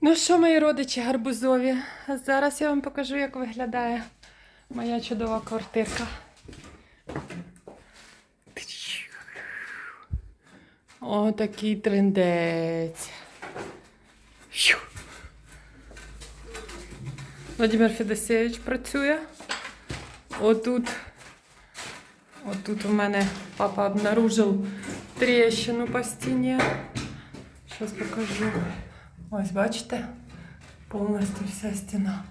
Ну що, мої родичі гарбузові? Зараз я вам покажу, як виглядає моя чудова квартирка. О, такий трендець. Владимир Федосеевич працює. Отут. Отут у мене папа обнаружив тріщину по стіні. Зараз покажу. Ось, бачите? Повністю вся стіна.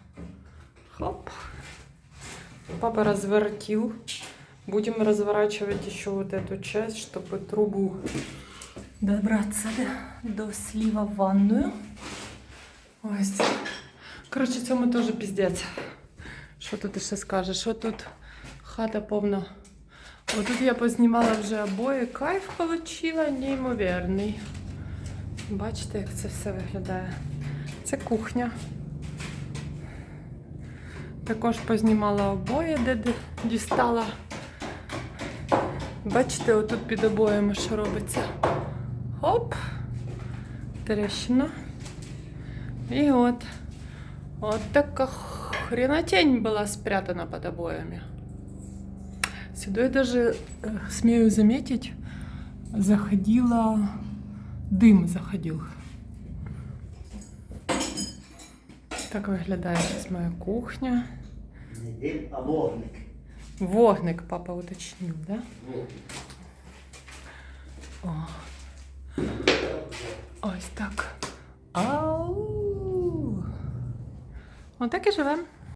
Хоп. Папа разворотил. Будем разворачивать еще вот эту часть, чтобы трубу добраться до, до слива в ванную. Ось. Коротше, цьому теж піздець. Що тут ще скажеш? Що тут хата повна. Отут я познімала вже обоє. Кайф получила неймовірний. Бачите, як це все виглядає. Це кухня. Також познімала обоє, де дістала. Бачите, отут під обоями що робиться. Хоп! Трещина. І от. От така хренотень була спрятана под обоями. Сюда я даже, э, смею заметить, заходила дим заходил. Так виглядає зараз моя кухня. Не дим, а вогник. Вогник, папа уточнив, да? Вогник. О. Ось так. Ау. Отак і живемо.